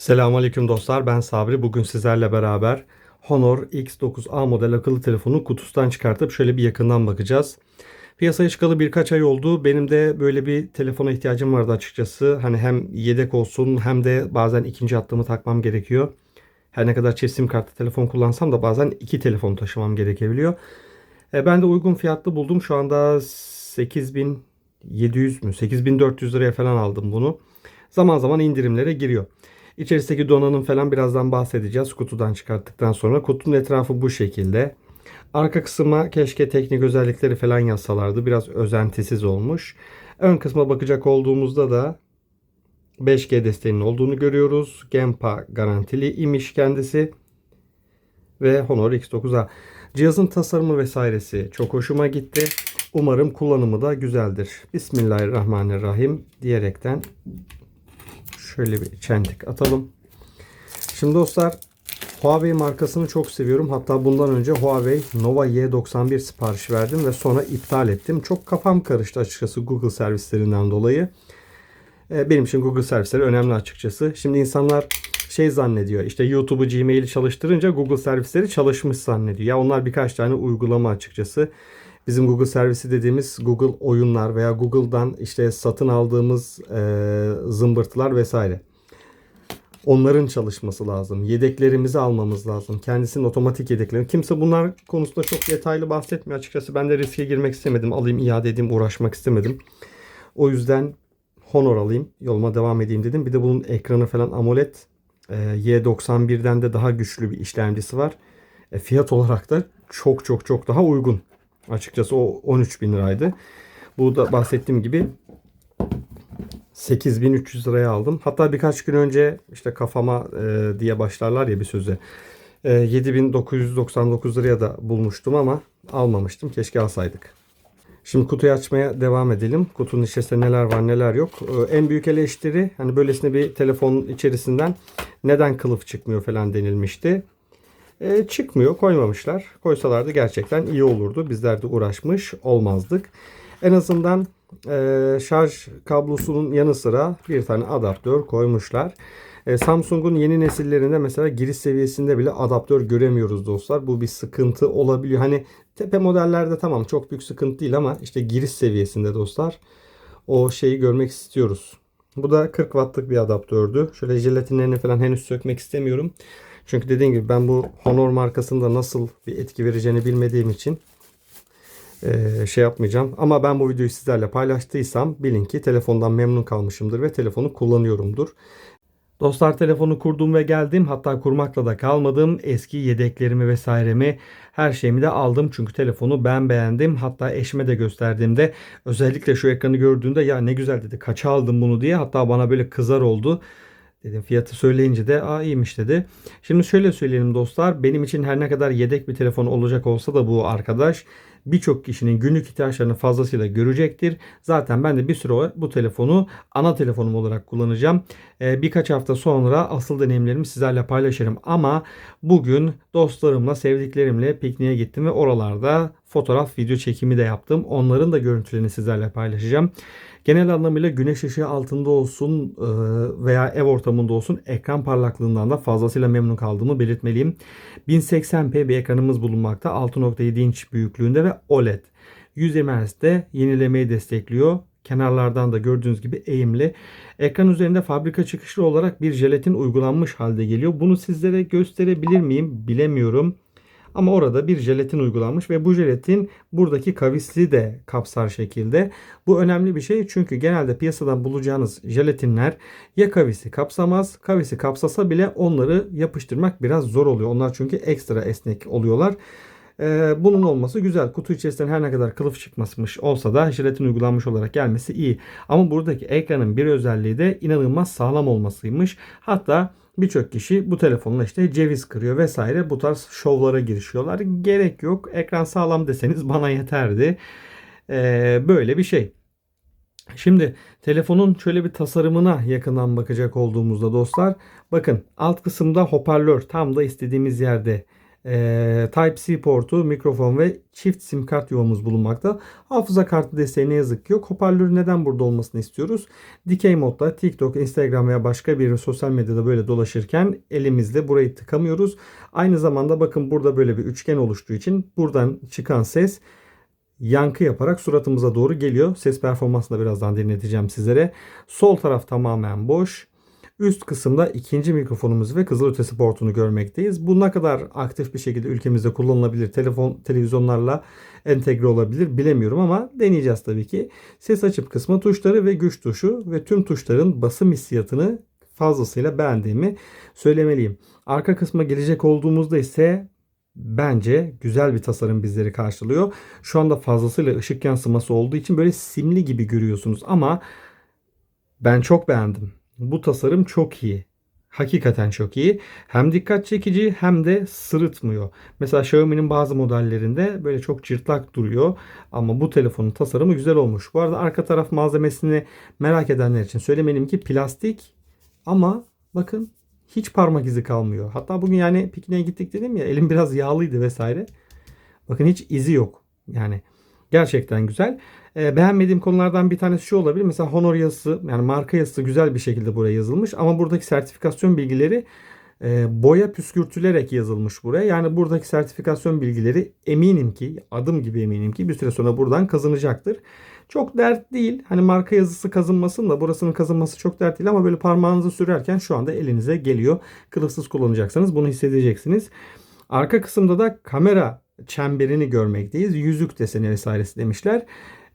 Selamünaleyküm dostlar. Ben Sabri. Bugün sizlerle beraber Honor X9A model akıllı telefonu kutusundan çıkartıp şöyle bir yakından bakacağız. Piyasaya çıkalı birkaç ay oldu. Benim de böyle bir telefona ihtiyacım vardı açıkçası. Hani hem yedek olsun hem de bazen ikinci hattımı takmam gerekiyor. Her ne kadar çift sim kartlı telefon kullansam da bazen iki telefon taşımam gerekebiliyor. E, ben de uygun fiyatlı buldum. Şu anda 8700 mü 8400 liraya falan aldım bunu. Zaman zaman indirimlere giriyor. İçerisindeki donanım falan birazdan bahsedeceğiz kutudan çıkarttıktan sonra. Kutunun etrafı bu şekilde. Arka kısma keşke teknik özellikleri falan yazsalardı. Biraz özentisiz olmuş. Ön kısma bakacak olduğumuzda da 5G desteğinin olduğunu görüyoruz. Gempa garantili imiş kendisi. Ve Honor X9A. Cihazın tasarımı vesairesi çok hoşuma gitti. Umarım kullanımı da güzeldir. Bismillahirrahmanirrahim diyerekten Şöyle bir çentik atalım. Şimdi dostlar Huawei markasını çok seviyorum. Hatta bundan önce Huawei Nova Y91 sipariş verdim ve sonra iptal ettim. Çok kafam karıştı açıkçası Google servislerinden dolayı. Ee, benim için Google servisleri önemli açıkçası. Şimdi insanlar şey zannediyor. İşte YouTube'u Gmail'i çalıştırınca Google servisleri çalışmış zannediyor. Ya onlar birkaç tane uygulama açıkçası. Bizim Google servisi dediğimiz Google oyunlar veya Google'dan işte satın aldığımız e, zımbırtılar vesaire. Onların çalışması lazım. Yedeklerimizi almamız lazım. Kendisinin otomatik yedekleri. Kimse bunlar konusunda çok detaylı bahsetmiyor. Açıkçası ben de riske girmek istemedim. Alayım iade edeyim uğraşmak istemedim. O yüzden Honor alayım. Yoluma devam edeyim dedim. Bir de bunun ekranı falan AMOLED. E, Y91'den de daha güçlü bir işlemcisi var. E, fiyat olarak da çok çok çok daha uygun. Açıkçası o 13 bin liraydı. Bu da bahsettiğim gibi 8300 liraya aldım. Hatta birkaç gün önce işte kafama e, diye başlarlar ya bir söze. E, 7999 liraya da bulmuştum ama almamıştım. Keşke alsaydık. Şimdi kutuyu açmaya devam edelim. Kutunun içerisinde neler var neler yok. E, en büyük eleştiri hani böylesine bir telefonun içerisinden neden kılıf çıkmıyor falan denilmişti. E, çıkmıyor koymamışlar. Koysalardı gerçekten iyi olurdu. Bizler de uğraşmış olmazdık. En azından e, şarj kablosunun yanı sıra bir tane adaptör koymuşlar. E, Samsung'un yeni nesillerinde mesela giriş seviyesinde bile adaptör göremiyoruz dostlar. Bu bir sıkıntı olabiliyor. Hani tepe modellerde tamam çok büyük sıkıntı değil ama işte giriş seviyesinde dostlar o şeyi görmek istiyoruz. Bu da 40 wattlık bir adaptördü. Şöyle jelatinlerini falan henüz sökmek istemiyorum. Çünkü dediğim gibi ben bu Honor markasında nasıl bir etki vereceğini bilmediğim için e, şey yapmayacağım. Ama ben bu videoyu sizlerle paylaştıysam bilin ki telefondan memnun kalmışımdır ve telefonu kullanıyorumdur. Dostlar telefonu kurdum ve geldim. Hatta kurmakla da kalmadım. Eski yedeklerimi vesairemi her şeyimi de aldım. Çünkü telefonu ben beğendim. Hatta eşime de gösterdiğimde özellikle şu ekranı gördüğünde ya ne güzel dedi kaça aldım bunu diye. Hatta bana böyle kızar oldu. Dedim fiyatı söyleyince de aa iyiymiş dedi. Şimdi şöyle söyleyelim dostlar. Benim için her ne kadar yedek bir telefon olacak olsa da bu arkadaş birçok kişinin günlük ihtiyaçlarını fazlasıyla görecektir. Zaten ben de bir süre bu telefonu ana telefonum olarak kullanacağım. Ee, birkaç hafta sonra asıl deneyimlerimi sizlerle paylaşırım. Ama bugün dostlarımla, sevdiklerimle pikniğe gittim ve oralarda fotoğraf, video çekimi de yaptım. Onların da görüntülerini sizlerle paylaşacağım. Genel anlamıyla güneş ışığı altında olsun e, veya ev ortamında olsun ekran parlaklığından da fazlasıyla memnun kaldığımı belirtmeliyim. 1080p bir ekranımız bulunmakta. 6.7 inç büyüklüğünde ve OLED. 120 Hz'de yenilemeyi destekliyor. Kenarlardan da gördüğünüz gibi eğimli. Ekran üzerinde fabrika çıkışlı olarak bir jelatin uygulanmış halde geliyor. Bunu sizlere gösterebilir miyim bilemiyorum. Ama orada bir jelatin uygulanmış ve bu jelatin buradaki kavisli de kapsar şekilde. Bu önemli bir şey çünkü genelde piyasadan bulacağınız jelatinler ya kavisi kapsamaz, kavisi kapsasa bile onları yapıştırmak biraz zor oluyor. Onlar çünkü ekstra esnek oluyorlar. Ee, bunun olması güzel. Kutu içerisinden her ne kadar kılıf çıkmasmış olsa da jelatin uygulanmış olarak gelmesi iyi. Ama buradaki ekranın bir özelliği de inanılmaz sağlam olmasıymış. Hatta birçok kişi bu telefonla işte ceviz kırıyor vesaire bu tarz şovlara girişiyorlar. Gerek yok. Ekran sağlam deseniz bana yeterdi. Ee, böyle bir şey. Şimdi telefonun şöyle bir tasarımına yakından bakacak olduğumuzda dostlar bakın alt kısımda hoparlör tam da istediğimiz yerde Ee, Type-C portu, mikrofon ve çift sim kart yuvamız bulunmakta. Hafıza kartı desteği ne yazık ki yok. Hoparlörü neden burada olmasını istiyoruz? Dikey modda TikTok, Instagram veya başka bir sosyal medyada böyle dolaşırken elimizle burayı tıkamıyoruz. Aynı zamanda bakın burada böyle bir üçgen oluştuğu için buradan çıkan ses yankı yaparak suratımıza doğru geliyor. Ses performansını da birazdan dinleteceğim sizlere. Sol taraf tamamen boş. Üst kısımda ikinci mikrofonumuzu ve kızılötesi portunu görmekteyiz. Bu ne kadar aktif bir şekilde ülkemizde kullanılabilir, telefon, televizyonlarla entegre olabilir bilemiyorum ama deneyeceğiz tabii ki. Ses açıp kısma tuşları ve güç tuşu ve tüm tuşların basım hissiyatını fazlasıyla beğendiğimi söylemeliyim. Arka kısma gelecek olduğumuzda ise bence güzel bir tasarım bizleri karşılıyor. Şu anda fazlasıyla ışık yansıması olduğu için böyle simli gibi görüyorsunuz ama ben çok beğendim. Bu tasarım çok iyi. Hakikaten çok iyi. Hem dikkat çekici hem de sırıtmıyor. Mesela Xiaomi'nin bazı modellerinde böyle çok cırtlak duruyor. Ama bu telefonun tasarımı güzel olmuş. Bu arada arka taraf malzemesini merak edenler için söylemeliyim ki plastik ama bakın hiç parmak izi kalmıyor. Hatta bugün yani pikniğe gittik dedim ya elim biraz yağlıydı vesaire. Bakın hiç izi yok. Yani gerçekten güzel. E, beğenmediğim konulardan bir tanesi şu olabilir. Mesela Honor yazısı yani marka yazısı güzel bir şekilde buraya yazılmış. Ama buradaki sertifikasyon bilgileri e, boya püskürtülerek yazılmış buraya. Yani buradaki sertifikasyon bilgileri eminim ki adım gibi eminim ki bir süre sonra buradan kazanacaktır. Çok dert değil. Hani marka yazısı kazınmasın da burasının kazınması çok dert değil ama böyle parmağınızı sürerken şu anda elinize geliyor. Kılıfsız kullanacaksanız bunu hissedeceksiniz. Arka kısımda da kamera çemberini görmekteyiz. Yüzük deseni vesairesi demişler.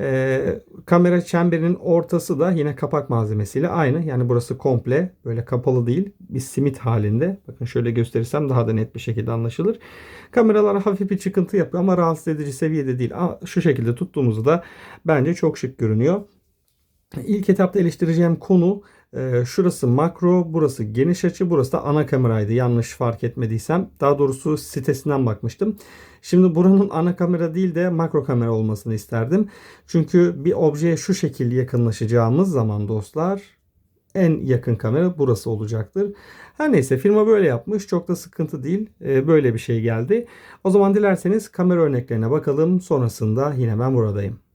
Ee, kamera çemberinin ortası da yine kapak malzemesiyle aynı. Yani burası komple böyle kapalı değil. Bir simit halinde. Bakın şöyle gösterirsem daha da net bir şekilde anlaşılır. Kameralar hafif bir çıkıntı yapıyor ama rahatsız edici seviyede değil. Ama şu şekilde tuttuğumuzda da bence çok şık görünüyor. İlk etapta eleştireceğim konu e, şurası makro, burası geniş açı, burası da ana kameraydı. Yanlış fark etmediysem. Daha doğrusu sitesinden bakmıştım. Şimdi buranın ana kamera değil de makro kamera olmasını isterdim. Çünkü bir objeye şu şekilde yakınlaşacağımız zaman dostlar en yakın kamera burası olacaktır. Her neyse firma böyle yapmış. Çok da sıkıntı değil. E, böyle bir şey geldi. O zaman dilerseniz kamera örneklerine bakalım. Sonrasında yine ben buradayım.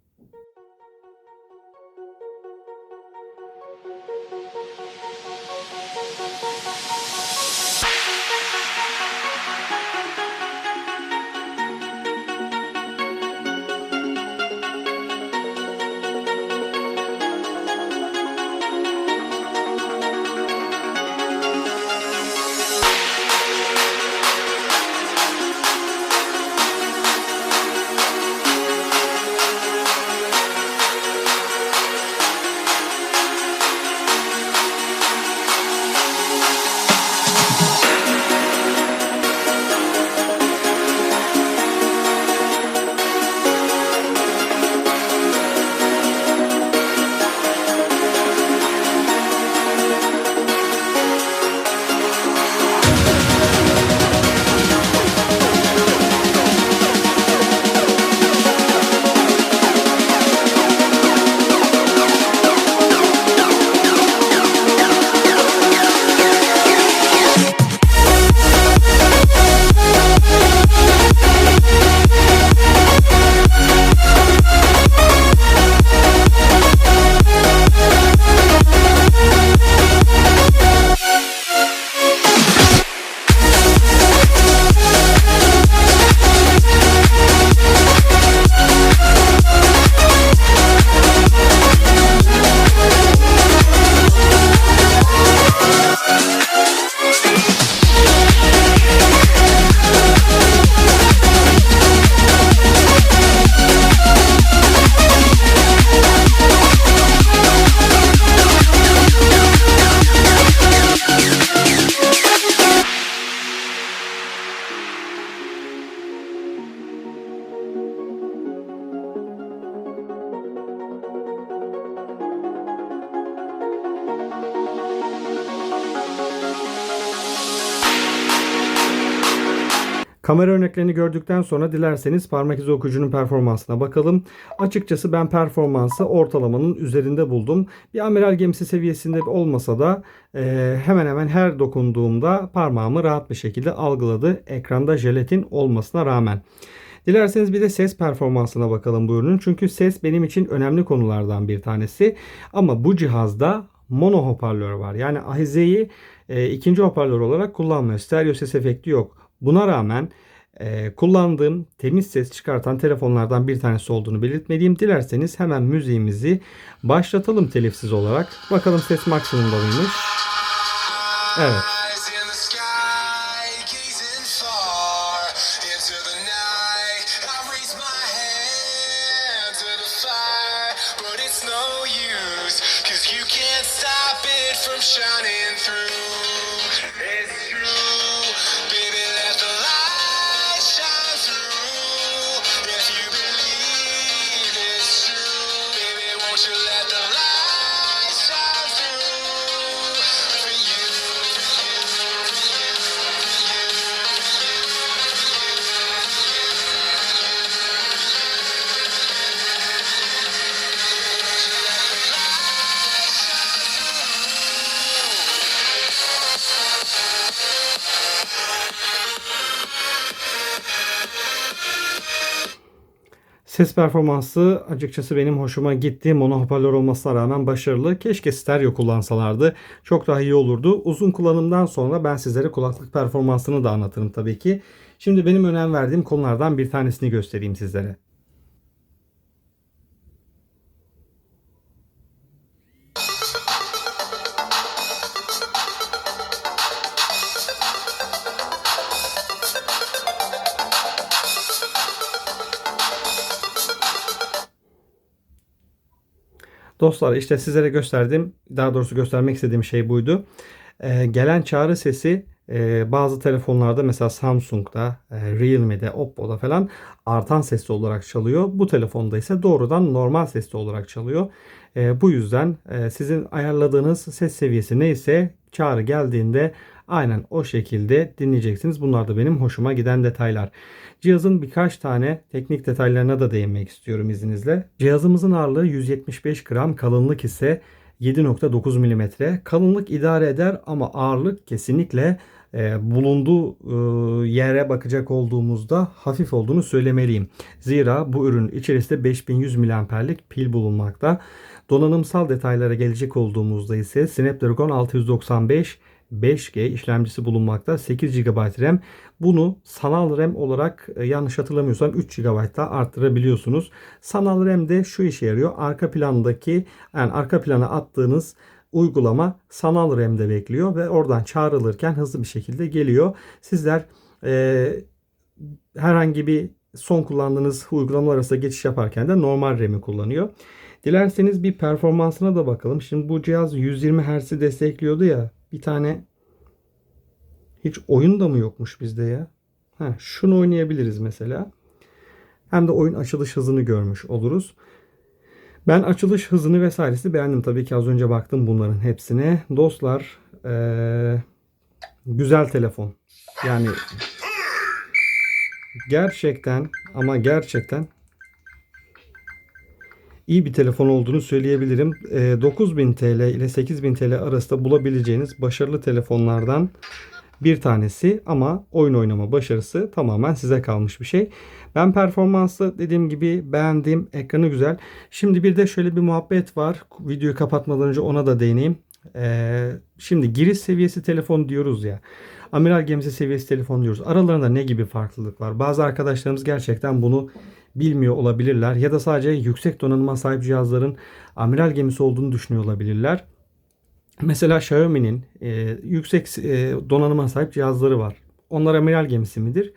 Kamera örneklerini gördükten sonra dilerseniz parmak izi okuyucunun performansına bakalım. Açıkçası ben performansı ortalamanın üzerinde buldum. Bir amiral gemisi seviyesinde olmasa da e, hemen hemen her dokunduğumda parmağımı rahat bir şekilde algıladı. Ekranda jelatin olmasına rağmen. Dilerseniz bir de ses performansına bakalım bu ürünün. Çünkü ses benim için önemli konulardan bir tanesi. Ama bu cihazda mono hoparlör var. Yani ahizeyi e, ikinci hoparlör olarak kullanmıyor. Stereo ses efekti yok. Buna rağmen e, kullandığım temiz ses çıkartan telefonlardan bir tanesi olduğunu belirtmeliyim. Dilerseniz hemen müziğimizi başlatalım telifsiz olarak. Bakalım ses maksimumda mıymış? Evet. Ses performansı açıkçası benim hoşuma gitti. Mono hoparlör olmasına rağmen başarılı. Keşke stereo kullansalardı. Çok daha iyi olurdu. Uzun kullanımdan sonra ben sizlere kulaklık performansını da anlatırım tabii ki. Şimdi benim önem verdiğim konulardan bir tanesini göstereyim sizlere. Dostlar işte sizlere gösterdiğim, daha doğrusu göstermek istediğim şey buydu. Ee, gelen çağrı sesi e, bazı telefonlarda mesela Samsung'da, e, Realme'de, Oppo'da falan artan sesli olarak çalıyor. Bu telefonda ise doğrudan normal sesli olarak çalıyor. E, bu yüzden e, sizin ayarladığınız ses seviyesi neyse çağrı geldiğinde aynen o şekilde dinleyeceksiniz. Bunlar da benim hoşuma giden detaylar. Cihazın birkaç tane teknik detaylarına da değinmek istiyorum izninizle. Cihazımızın ağırlığı 175 gram, kalınlık ise 7.9 mm. Kalınlık idare eder ama ağırlık kesinlikle e, bulunduğu e, yere bakacak olduğumuzda hafif olduğunu söylemeliyim. Zira bu ürün içerisinde 5100 mAh'lik pil bulunmakta. Donanımsal detaylara gelecek olduğumuzda ise Snapdragon 695 5G işlemcisi bulunmakta. 8 GB RAM. Bunu sanal RAM olarak e, yanlış hatırlamıyorsam 3 GB da arttırabiliyorsunuz. Sanal RAM de şu işe yarıyor. Arka plandaki yani arka plana attığınız uygulama sanal RAM'de bekliyor ve oradan çağrılırken hızlı bir şekilde geliyor. Sizler e, herhangi bir son kullandığınız uygulamalar arasında geçiş yaparken de normal RAM'i kullanıyor. Dilerseniz bir performansına da bakalım. Şimdi bu cihaz 120 Hz'i destekliyordu ya. Bir tane hiç oyun da mı yokmuş bizde ya? Ha, şunu oynayabiliriz mesela. Hem de oyun açılış hızını görmüş oluruz. Ben açılış hızını vesairesi beğendim. Tabii ki az önce baktım bunların hepsine. Dostlar ee, güzel telefon. Yani gerçekten ama gerçekten iyi bir telefon olduğunu söyleyebilirim. E, 9000 TL ile 8000 TL arasında bulabileceğiniz başarılı telefonlardan bir tanesi ama oyun oynama başarısı tamamen size kalmış bir şey. Ben performansı dediğim gibi beğendim. Ekranı güzel. Şimdi bir de şöyle bir muhabbet var. Videoyu kapatmadan önce ona da değineyim. Ee, şimdi giriş seviyesi telefon diyoruz ya. Amiral gemisi seviyesi telefon diyoruz. Aralarında ne gibi farklılık var? Bazı arkadaşlarımız gerçekten bunu bilmiyor olabilirler. Ya da sadece yüksek donanıma sahip cihazların amiral gemisi olduğunu düşünüyor olabilirler. Mesela Xiaomi'nin e, yüksek e, donanıma sahip cihazları var. Onlar amiral gemisi midir?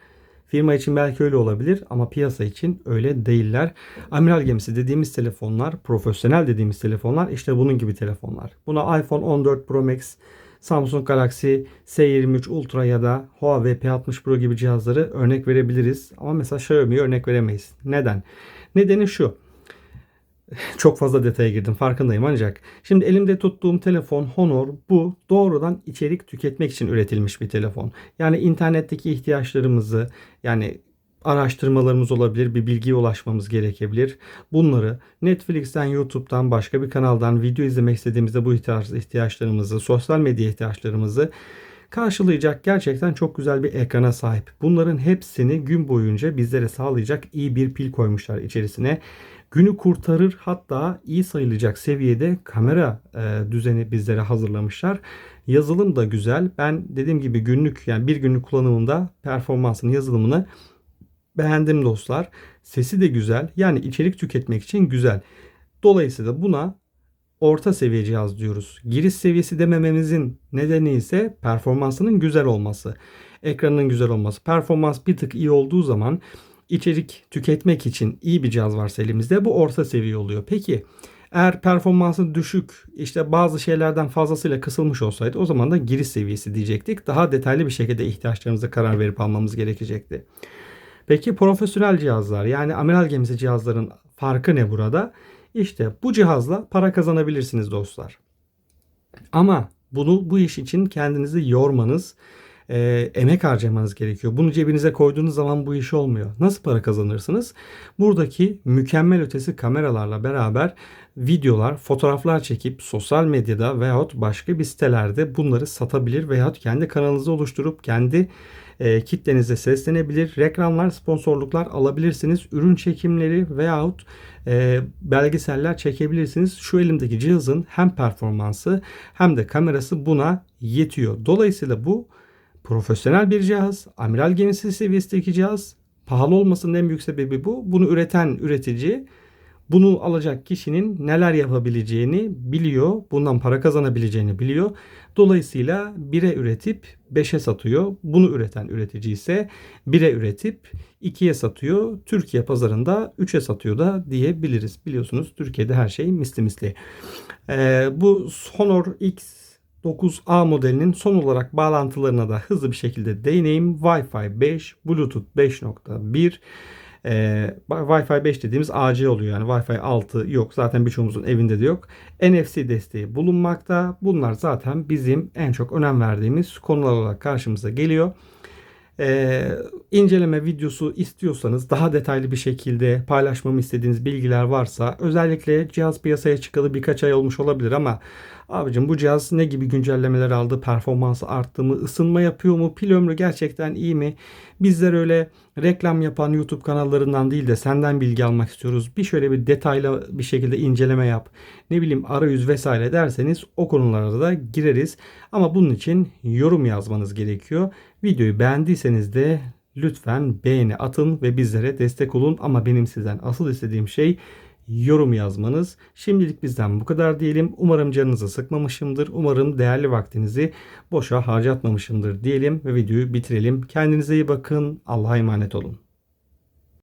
Firma için belki öyle olabilir ama piyasa için öyle değiller. Amiral gemisi dediğimiz telefonlar, profesyonel dediğimiz telefonlar işte bunun gibi telefonlar. Buna iPhone 14 Pro Max, Samsung Galaxy S23 Ultra ya da Huawei P60 Pro gibi cihazları örnek verebiliriz. Ama mesela Xiaomi'ye örnek veremeyiz. Neden? Nedeni şu. çok fazla detaya girdim farkındayım ancak şimdi elimde tuttuğum telefon Honor bu doğrudan içerik tüketmek için üretilmiş bir telefon. Yani internetteki ihtiyaçlarımızı yani araştırmalarımız olabilir, bir bilgiye ulaşmamız gerekebilir. Bunları Netflix'ten, YouTube'dan, başka bir kanaldan video izlemek istediğimizde bu ihtiyaç, ihtiyaçlarımızı, sosyal medya ihtiyaçlarımızı karşılayacak gerçekten çok güzel bir ekrana sahip. Bunların hepsini gün boyunca bizlere sağlayacak iyi bir pil koymuşlar içerisine. Günü kurtarır hatta iyi sayılacak seviyede kamera e, düzeni bizlere hazırlamışlar. Yazılım da güzel. Ben dediğim gibi günlük yani bir günlük kullanımında performansını, yazılımını beğendim dostlar. Sesi de güzel. Yani içerik tüketmek için güzel. Dolayısıyla buna orta seviye cihaz diyoruz. Giriş seviyesi demememizin nedeni ise performansının güzel olması. Ekranının güzel olması. Performans bir tık iyi olduğu zaman içerik tüketmek için iyi bir cihaz varsa elimizde bu orta seviye oluyor. Peki eğer performansı düşük işte bazı şeylerden fazlasıyla kısılmış olsaydı o zaman da giriş seviyesi diyecektik. Daha detaylı bir şekilde ihtiyaçlarımıza karar verip almamız gerekecekti. Peki profesyonel cihazlar yani amiral gemisi cihazların farkı ne burada? İşte bu cihazla para kazanabilirsiniz dostlar. Ama bunu bu iş için kendinizi yormanız, e, emek harcamanız gerekiyor. Bunu cebinize koyduğunuz zaman bu iş olmuyor. Nasıl para kazanırsınız? Buradaki mükemmel ötesi kameralarla beraber videolar, fotoğraflar çekip sosyal medyada veyahut başka bir sitelerde bunları satabilir veyahut kendi kanalınızı oluşturup kendi e, kitlenize seslenebilir. Reklamlar, sponsorluklar alabilirsiniz. Ürün çekimleri veyahut e, belgeseller çekebilirsiniz. Şu elimdeki cihazın hem performansı hem de kamerası buna yetiyor. Dolayısıyla bu profesyonel bir cihaz. Amiral gemisi seviyesindeki cihaz. Pahalı olmasının en büyük sebebi bu. Bunu üreten üretici bunu alacak kişinin neler yapabileceğini biliyor. Bundan para kazanabileceğini biliyor. Dolayısıyla 1'e üretip 5'e satıyor. Bunu üreten üretici ise 1'e üretip 2'ye satıyor. Türkiye pazarında 3'e satıyor da diyebiliriz. Biliyorsunuz Türkiye'de her şey misli misli. Ee, bu Honor X 9A modelinin son olarak bağlantılarına da hızlı bir şekilde değineyim. Wi-Fi 5, Bluetooth 5.1, ee, Wi-Fi 5 dediğimiz AC oluyor yani Wi-Fi 6 yok zaten birçoğumuzun evinde de yok. NFC desteği bulunmakta. Bunlar zaten bizim en çok önem verdiğimiz konular olarak karşımıza geliyor. Ee, inceleme videosu istiyorsanız daha detaylı bir şekilde paylaşmamı istediğiniz bilgiler varsa özellikle cihaz piyasaya çıkalı birkaç ay olmuş olabilir ama abicim bu cihaz ne gibi güncellemeler aldı, performansı arttı mı, ısınma yapıyor mu, pil ömrü gerçekten iyi mi? Bizler öyle reklam yapan YouTube kanallarından değil de senden bilgi almak istiyoruz. Bir şöyle bir detaylı bir şekilde inceleme yap. Ne bileyim arayüz vesaire derseniz o konulara da gireriz. Ama bunun için yorum yazmanız gerekiyor. Videoyu beğendiyseniz de lütfen beğeni atın ve bizlere destek olun. Ama benim sizden asıl istediğim şey yorum yazmanız. Şimdilik bizden bu kadar diyelim. Umarım canınızı sıkmamışımdır. Umarım değerli vaktinizi boşa harcatmamışımdır diyelim ve videoyu bitirelim. Kendinize iyi bakın. Allah'a emanet olun.